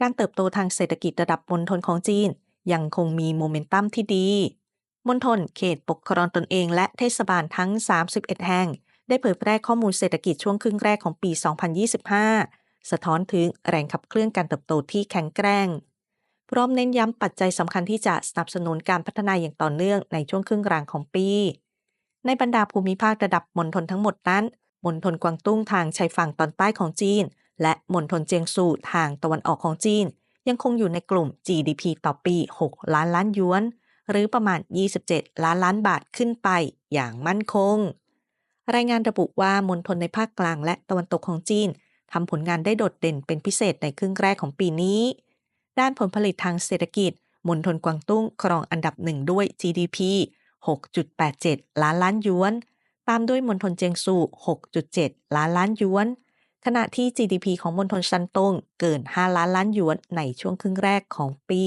การเติบโตทางเศรษฐกิจระดับมณฑลของจีน ยังคงมีโมเมนตัมที่ดีมณฑลเขตปกครองตนเองและเทศบาลทั้ง 31 แห่ง ได้เผยแพร่ข้อมูลเศรษฐกิจช่วงครึ่งแรกของปี 2025 สะท้อนถึงแรงขับเคลื่อนการเติบโตที่แข็งแกร่ง พร้อมเน้นย้ำปัจจัยสำคัญที่จะสนับสนุนการพัฒนาอย่างต่อเนื่องในช่วงครึ่งกลางของปี ในบรรดาภูมิภาคระดับมณฑลทั้งหมดนั้นมณฑลกวางตุ้งทางชายฝั่งตอนใต้ของจีน และมณฑลเจียงซูทางตะวันออกของจีน ยังคงอยู่ในกลุ่ม GDP ต่อปี 6 ล้านล้านหยวน หรือประมาณ 27 ล้านล้านบาทขึ้นไปอย่างมั่นคง รายงานระบุว่ามณฑลในภาคกลางและตะวันตกของจีนทำผลงานได้โดดเด่นเป็นพิเศษในครึ่งแรกของปีนี้ ด้านผลผลิตทางเศรษฐกิจมณฑลกวางตุ้งครองอันดับหนึ่งด้วย GDP 6.87 ล้านล้านหยวน ตามด้วยมณฑลเจียงซู 6.7 ล้านล้านหยวน ขณะที่ GDP ของมณฑลซันตงเกิน 5 ล้านล้านหยวนในช่วงครึ่งแรกของปี